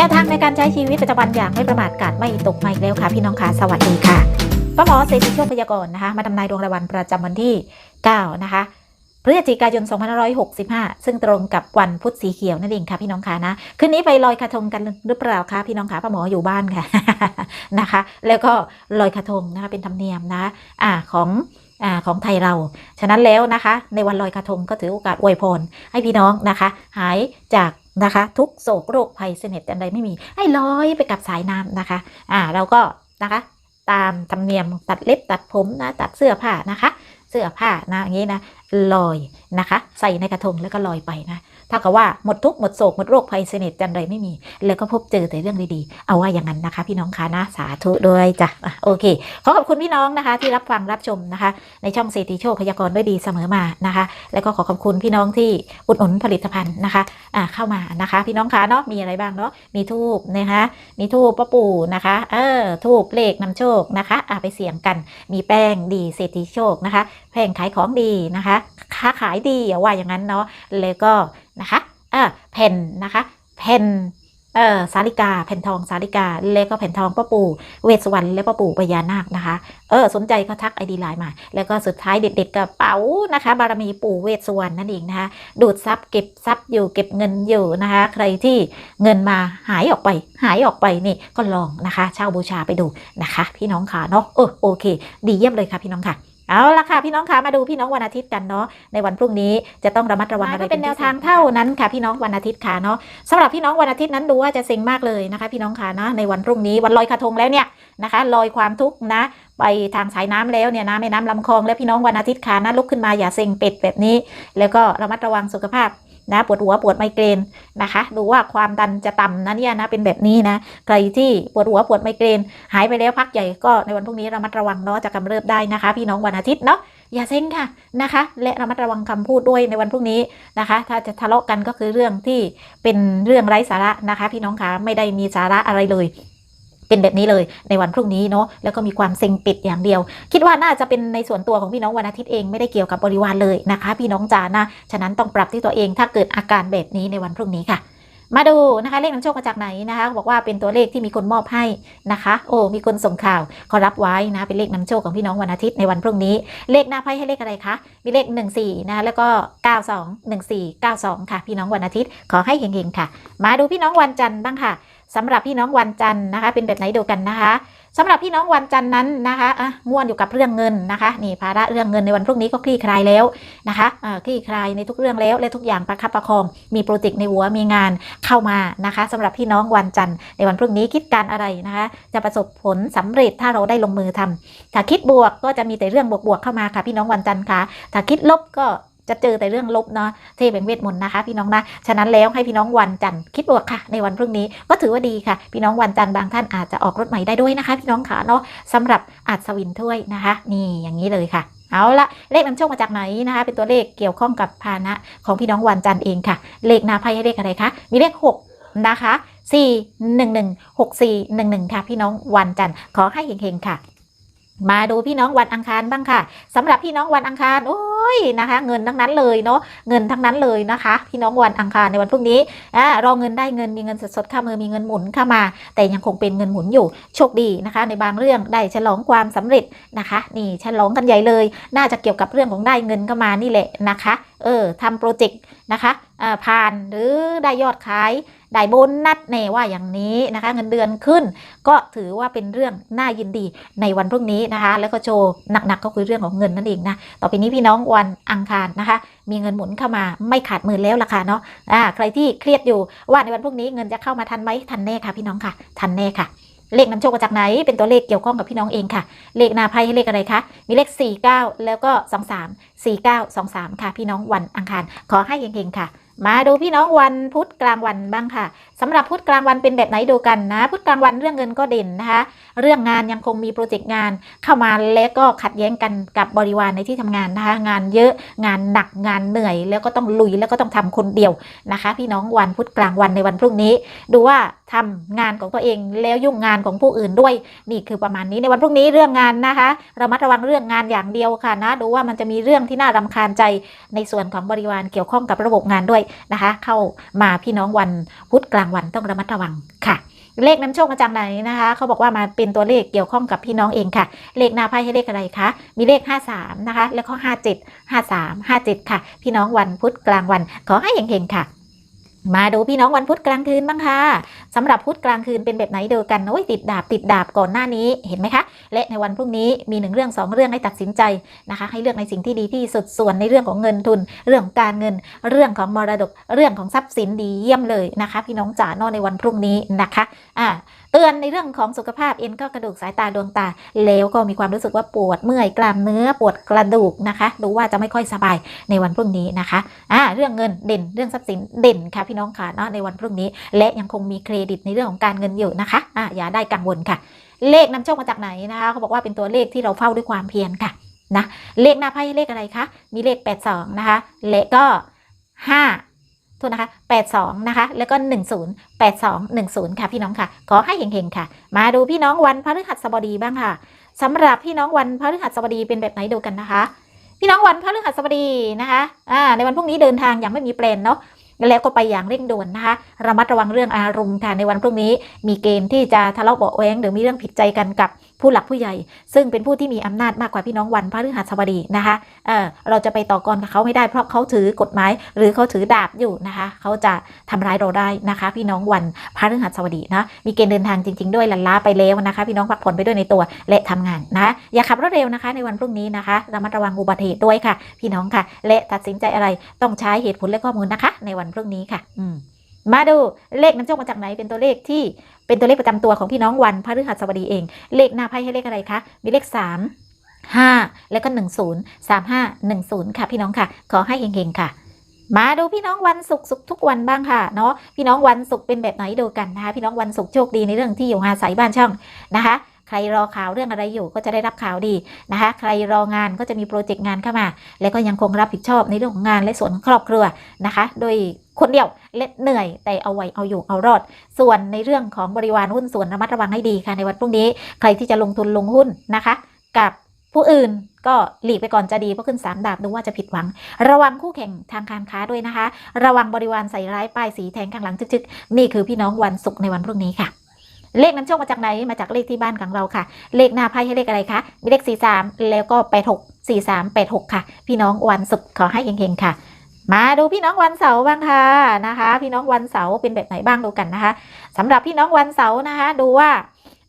แนวทางในการใช้ชีวิตประจำวันอย่างไม่ประมาทกาดไม่ตกไม่อีกแล้วค่ะ พี่น้องค่ะสวัสดีค่ะป้าหมอเศรษฐีโชคพยากรณ์นะคะมาทำนายดวงรายวันประจำวันที่ 9 นะคะพฤศจิกายน 2565 ซึ่งตรงกับวันพุธสีเขียวนั่นเองค่ะพี่น้องค่ะนะ คืนนี้ไปลอยกระทงกันหรือเปล่าคะพี่น้องค่ะป้าหมออยู่บ้านค่ะนะคะ แล้วก็ลอยกระทงนะคะเป็นธรรมเนียมนะอ่าของอ่าของไทยเรา ฉะนั้นแล้วนะคะ ในวันลอยกระทงก็ถือโอกาสอวยพรให้พี่น้องนะคะ หายจาก นะคะ ทุกโศกโรคภัยเสน็จอันใดไม่มี ให้ลอยไปกับสายน้ำนะคะ อ่าเราก็นะคะ ตามธรรมเนียมตัดเล็บตัดผมนะตัดเสื้อผ้านะคะ เสื้อผ้านะอย่างนี้นะลอยนะคะ ใส่ในกระทงแล้วก็ลอยไปนะถ้ากับว่าหมดทุกหมดโศกหมดโรคภัยเสน็จจันไรไม่มี แล้วก็พบเจอแต่เรื่องดีๆ เอาว่าอย่างนั้นนะคะ พี่น้องคะนะสาธุด้วยจ้ะอะโอเค ขอขอบคุณพี่น้องนะคะ ที่รับฟังรับชมนะคะ ในช่องเศรษฐีโชคพยากรณ์ด้วยดีเสมอมานะคะ แล้วก็ขอขอบคุณพี่น้องที่อุดหนุนผลิตภัณฑ์นะคะอ่าเข้ามานะคะ พี่น้องคะเนาะมีอะไรบ้างเนาะมีทูบนะคะมีทูบป้าปู่นะคะเออทูบเลขนำโชคนะคะอ่าไปเสี่ยงกัน มีแป้งดีเศรษฐีโชคนะคะ แผงขายของดีนะคะ ค้าขายดีอย่าว่าอย่างนั้นเนาะแล้วก็นะคะอ่าแผ่นนะคะแผ่นเออสาลิกาแผ่นทองสาลิกาแล้วก็แผ่นทองป้าปู่เวสวรรณและป้าปู่พญานาคนะคะเออสนใจก็ทักไอดีไลน์มา แล้วก็สุดท้ายเด็ดๆกระเป๋านะคะ บารมีปู่เวสสวรรณนั่นเองนะคะ ดูดซับเก็บซับอยู่เก็บเงินอยู่นะคะ ใครที่เงินมาหายออกไป หายออกไปนี่ก็ลองนะคะ เช่าบูชาไปดูนะคะ พี่น้องค่ะเนาะเออโอเค ดีเยี่ยมเลยค่ะพี่น้องค่ะ เอาละค่ะพี่น้องค่ะมาดูพี่น้องวันอาทิตย์กันเนาะในวันพรุ่งนี้จะต้องระมัดระวังอะไรเป็นแนวทางเท่านั้นค่ะพี่น้องวันอาทิตย์ค่ะเนาะสำหรับพี่น้องวันอาทิตย์นั้นดูว่าจะเซ็งมากเลยนะคะ พี่น้องค่ะนะในวันพรุ่งนี้วันลอยกระทงแล้วเนี่ยนะคะลอยความทุกข์นะไปทางสายน้ำแล้วเนี่ยนะแม่น้ำลำคลองแล้วพี่น้องวันอาทิตย์ค่ะนะลุกขึ้นมาอย่าเซ็งเป็ดแบบนี้ แล้วก็ระมัดระวังสุขภาพ นะปวดหัวปวดไมเกรนนะคะดูว่าความดันจะต่ำนะเนี่ยนะเป็นแบบนี้นะใครที่ปวดหัวปวดไมเกรน หายไปแล้วพักใหญ่ก็ในวันพรุ่งนี้ระมัดระวังเนาะจะกำเริบได้นะคะ พี่น้องวันอาทิตย์เนาะอย่าเซ็งค่ะนะคะ และระมัดระวังคำพูดด้วยในวันพรุ่งนี้นะคะ ถ้าจะทะเลาะกันก็คือเรื่องที่เป็นเรื่องไร้สาระนะคะ พี่น้องคะไม่ได้มีสาระอะไรเลย เป็นแบบนี้เลยในวันพรุ่งนี้เนาะแล้วก็มีความเซ็งปิดอย่างเดียว คิดว่าน่าจะเป็นในส่วนตัวของพี่น้องวันอาทิตย์เองไม่ได้เกี่ยวกับบริวารเลยนะคะ พี่น้องจ๋านะฉะนั้นต้องปรับที่ตัวเองถ้าเกิดอาการแบบนี้ในวันพรุ่งนี้ค่ะมาดูนะคะเลขนำโชคมาจากไหนนะคะบอกว่าเป็นตัวเลขที่มีคนมอบให้นะคะ โอ้มีคนส่งข่าวเขารับไว้นะเป็นเลขนำโชคของพี่น้องวันอาทิตย์ในวันพรุ่งนี้ เลขหน้าไพ่ให้เลขอะไรคะมีเลข 14นะคะแล้วก็ 92 14 92 ค่ะ พี่น้องวันอาทิตย์ขอให้เฮงๆค่ะ มาดูพี่น้องวันจันทร์บ้างค่ะ สำหรับพี่น้องวันจันทร์นะคะ เป็นแบบไหนดูกันนะคะสำหรับพี่น้องวันจันทร์นั้นนะคะอะง่วนอยู่กับเรื่องเงินนะคะนี่ภาระเรื่องเงินในวันพรุ่งนี้ก็คลี่คลายแล้วนะคะอ่าคลี่คลายในทุกเรื่องแล้วและทุกอย่างประคับประคอง มีโปรเจกต์ในหัวมีงานเข้ามานะคะสำหรับพี่น้องวันจันทร์ในวันพรุ่งนี้คิดการอะไรนะคะ จะประสบผลสำเร็จถ้าเราได้ลงมือทำถ้าคิดบวกก็จะมีแต่เรื่องบวกๆเข้ามาค่ะพี่น้องวันจันทร์ค่ะถ้าคิดลบก็ จะเจอแต่เรื่องลบเนาะเทเป็นเวทมนต์นะคะ พี่น้องนะ ฉะนั้นแล้วให้พี่น้องวันจันทร์คิดบวกค่ะ ในวันพรุ่งนี้ก็ถือว่าดีค่ะ พี่น้องวันจันทร์บางท่านอาจจะออกรถใหม่ได้ด้วยนะคะ พี่น้องขาเนาะสำหรับอัศวินถ้วยนะคะ นี่อย่างนี้เลยค่ะเอาละเลขนำโชคมาจากไหนนะคะ เป็นตัวเลขเกี่ยวข้องกับพานะของพี่น้องวันจันทร์เองค่ะ เลขนาไพ่ให้เลขอะไรคะ มีเลขหกนะคะสี่หนึ่งหนึ่งหกสี่หนึ่งหนึ่งค่ะ พี่น้องวันจันทร์ขอให้เฮงๆค่ะ มาดูพี่น้องวันอังคารบ้างค่ะสำหรับพี่น้องวันอังคารโอ้ยนะคะ เงินทั้งนั้นเลยเนาะเงินทั้งนั้นเลยนะคะ พี่น้องวันอังคารในวันพรุ่งนี้อ่ารอเงินได้เงินมีเงินสดๆเข้ามือมีเงินหมุนเข้ามา แต่ยังคงเป็นเงินหมุนอยู่โชคดีนะคะ ในบางเรื่องได้ฉลองความสำเร็จนะคะ นี่ฉลองกันใหญ่เลย น่าจะเกี่ยวกับเรื่องของได้เงินเข้ามานี่แหละนะคะ เออทำโปรเจกต์นะคะอ่าผ่านหรือได้ยอดขาย ได้โบนนัดแน่ว่าอย่างนี้นะคะ เงินเดือนขึ้น ก็ถือว่าเป็นเรื่องน่ายินดีในวันพรุ่งนี้นะคะ แล้วก็โชว์หนักๆก็คือเรื่องของเงินนั่นเองนะต่อไปนี้พี่น้องวันอังคารนะคะ มีเงินหมุนเข้ามาไม่ขาดมือแล้วล่ะค่ะเนาะอ่าใครที่เครียดอยู่ว่าในวันพรุ่งนี้เงินจะเข้ามาทันไหมทันแน่ค่ะพี่น้องค่ะ ทันแน่ค่ะเลขนำโชคมาจากไหน เป็นตัวเลขเกี่ยวข้องกับพี่น้องเองค่ะ เลขนาไพ่ให้เลขอะไรคะ มีเลข 49 แล้วก็ 23 49 23 ค่ะ พี่น้องวันอังคาร ขอให้เฮงๆค่ะ มาดูพี่น้องวันพุธกลางวันบ้างค่ะ สำหรับพุธกลางวันเป็นแบบไหนดูกันนะพุธกลางวันเรื่องเงินก็เด่นนะคะ เรื่องงานยังคงมีโปรเจกต์งานเข้ามาและก็ขัดแย้งกันกับบริวารในที่ทำงานนะคะงานเยอะงานหนักงานเหนื่อย แล้วก็ต้องลุยแล้วก็ต้องทำคนเดียวนะคะ พี่น้องวันพุธกลางวันในวันพรุ่งนี้ ดูว่าทำงานของตัวเองแล้วยุ่งงานของผู้อื่นด้วยนี่คือประมาณนี้ในวันพรุ่งนี้เรื่องงานนะคะระมัดระวังเรื่องงานอย่างเดียวค่ะนะดูว่ามันจะมีเรื่องที่น่ารำคาญใจในส่วนของบริวารเกี่ยวข้องกับระบบงานด้วยนะคะ เข้ามาพี่น้องวันพุธกลางางวันต้องระมัดระวังค่ะ เลขนำโชคมาจากไหนนะคะ เขาบอกว่ามาเป็นตัวเลขเกี่ยวข้องกับพี่น้องเองค่ะ เลขหน้าไพ่ให้เลขอะไรคะ มีเลข 53 นะคะ แล้วก็ 57 53 57 ค่ะ พี่น้องวันพุธกลางวันขอให้เฮงๆค่ะ มาดูพี่น้องวันพุธกลางคืนบ้างค่ะสำหรับพุธกลางคืนเป็นแบบไหนเดียวกันโอ้ยติดดาบติดดาบก่อนหน้านี้เห็นไหมคะและในวันพรุ่งนี้มีหนึ่งเรื่องสองเรื่องให้ตัดสินใจนะคะ ให้เลือกในสิ่งที่ดีที่สุดส่วนในเรื่องของเงินทุน เรื่องการเงิน เรื่องของมรดกเรื่องของทรัพย์สินดีเยี่ยมเลยนะคะ พี่น้องจ๋านอในวันพรุ่งนี้นะคะอ่าเตือนในเรื่องของสุขภาพเอ็นก็กระดูกสายตาดวงตา แล้วก็มีความรู้สึกว่าปวดเมื่อยกล้ามเนื้อปวดกระดูกนะคะ ดูว่าจะไม่ค่อยสบายในวันพรุ่งนี้นะคะอ่าเรื่องเงินเด่นเรื่องทรัพย์สินเด่นค่ะพี่น้องค่ะเนาะในวันพรุ่งนี้ และยังคงมีเครดิตในเรื่องของการเงินอยู่นะคะอ่าอย่าได้กังวลค่ะ เลขนำโชคมาจากไหนนะคะเขาบอกว่าเป็นตัวเลขที่เราเฝ้าด้วยความเพียรค่ะนะเลขหน้าไพ่เลขอะไรคะมีเลข 82 นะคะและก็ 5 โทษนะคะ 82 นะคะ แล้วก็ 10 82 10 ค่ะพี่น้องค่ะ ขอให้เฮงๆค่ะ มาดูพี่น้องวันพฤหัสบดีบ้างค่ะสำหรับพี่น้องวันพฤหัสบดีเป็นแบบไหนดูกันนะคะ พี่น้องวันพฤหัสบดีนะคะอ่าในวันพรุ่งนี้เดินทางยังไม่มีแปลนเนาะแล้วก็ไปอย่างเร่งด่วนนะคะระมัดระวังเรื่องอารมณ์ค่ะในวันพรุ่งนี้ มีเกณฑ์ที่จะทะเลาะเบาะแว้งหรือมีเรื่องผิดใจกันกับ ผู้หลักผู้ใหญ่ ซึ่งเป็นผู้ที่มีอำนาจมากกว่าพี่น้องวันพระฤหัสบดีนะคะเออเราจะไปต่อกรกับเขาไม่ได้เพราะเขาถือกฎหมาย หรือเขาถือดาบอยู่นะคะ เขาจะทำร้ายเราได้นะคะ พี่น้องวันพระฤหัสบดีนะมีเกณฑ์เดินทางจริง ๆ ด้วยลันล้าไปแล้วนะคะ พี่น้องพักผ่อนไปด้วยในตัวและทำงานนะอย่าขับรถเร็วนะคะ ในวันพรุ่งนี้นะคะระมัดระวังอุบัติเหตุด้วยค่ะ พี่น้องค่ะ และตัดสินใจอะไรต้องใช้เหตุผลและข้อมูลนะคะ ในวันพรุ่งนี้ค่ะ อืม มาดูเลขนำโชคมาจากไหนเป็นตัวเลขที่เป็นตัวเลขประจำตัวของพี่น้องวันพฤหัสบดีเอง เลขหน้าไพ่ให้เลขอะไรคะ มีเลข 3 5 แล้วก็ 10 3 5 10 ค่ะ พี่น้องค่ะ ขอให้เฮงๆค่ะ มาดูพี่น้องวันศุกร์ศุกร์ทุกวันบ้างค่ะเนาะพี่น้องวันศุกร์เป็นแบบไหนดูกันนะคะพี่น้องวันศุกร์โชคดีในเรื่องที่อยู่อาศัยบ้านช่องนะคะใครรอข่าวเรื่องอะไรอยู่ก็จะได้รับข่าวดีนะคะ ใครรองานก็จะมีโปรเจกต์งานเข้ามา แล้วก็ยังคงรับผิดชอบในเรื่องของงานและส่วนครอบครัวนะคะ โดย คนเดียวเล็ดเหนื่อยแต่เอาไว้เอาอยู่เอารอด ส่วนในเรื่องของบริวารหุ้นส่วนระมัดระวังให้ดีค่ะในวันพรุ่งนี้ ใครที่จะลงทุนลงหุ้นนะคะ กับผู้อื่นก็หลีกไปก่อนจะดีเพราะขึ้นสามดาบดูว่าจะผิดหวัง ระวังคู่แข่งทางการค้าด้วยนะคะ ระวังบริวารใส่ร้ายป้ายสีแทงข้างหลังจึกๆนี่คือพี่น้องวันศุกร์ในวันพรุ่งนี้ค่ะ เลขนำโชคมาจากไหนมาจากเลขที่บ้านของเราค่ะ เลขหน้าไพ่ให้เลขอะไรคะมีเลข 43 แล้วก็ 86 43 86 ค่ะ พี่น้องวันศุกร์ขอให้เฮงๆค่ะ มาดูพี่น้องวันเสาร์บ้างค่ะนะคะ พี่น้องวันเสาร์เป็นแบบไหนบ้างดูกันนะคะสำหรับพี่น้องวันเสาร์นะคะ ดูว่า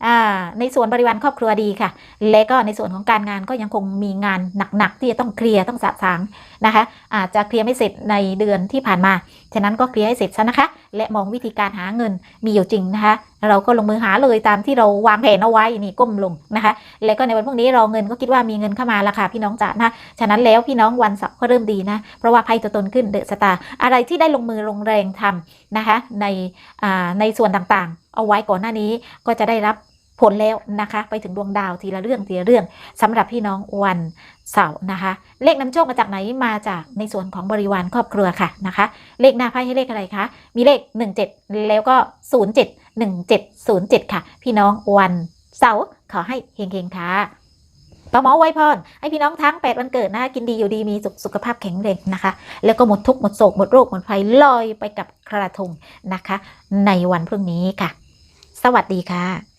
อ่าในส่วนบริวารครอบครัวดีค่ะ และก็ในส่วนของการงานก็ยังคงมีงานหนักๆที่จะต้องเคลียร์ต้องสะสาง นะคะ อาจจะเคลียร์ไม่เสร็จในเดือนที่ผ่านมา ฉะนั้นก็เคลียร์ให้เสร็จซะนะคะ และมองวิธีการหาเงินมีอยู่จริงนะคะ เราก็ลงมือหาเลยตามที่เราวางแผนเอาไว้นี่ก้มลงนะคะ และก็ในวันพรุ่งนี้เราเงินก็คิดว่ามีเงินเข้ามาแล้วค่ะพี่น้องจ๋านะ ฉะนั้นแล้วพี่น้องวันเสาร์ก็เริ่มดีนะ เพราะว่าไพ่ตัวตนขึ้นเดอะสตาร์อะไรที่ได้ลงมือลงแรงทำนะคะในอ่าในส่วนต่างๆ เอาไว้ก่อนหน้านี้ก็จะได้รับ ผลแล้วนะคะ ไปถึงดวงดาวทีละเรื่องทีละเรื่องสำหรับพี่น้องวันเสาร์นะคะ เลขนำโชคมาจากไหนมาจากในส่วนของบริวารครอบครัวค่ะนะคะ เลขหน้าไพ่ให้เลขอะไรคะมีเลข 17 แล้วก็ 07 1707 ค่ะ พี่น้องวันเสาร์ขอให้เฮงๆค่ะป้าหมอไวพรให้พี่น้องทั้ง 8 วันเกิดนะคะกินดีอยู่ดีมีสุขสุขภาพแข็งแรงนะคะ แล้วก็หมดทุกข์หมดโศกหมดโรคหมดภัยลอยไปกับกระทงนะคะ ในวันพรุ่งนี้ค่ะ สวัสดีค่ะ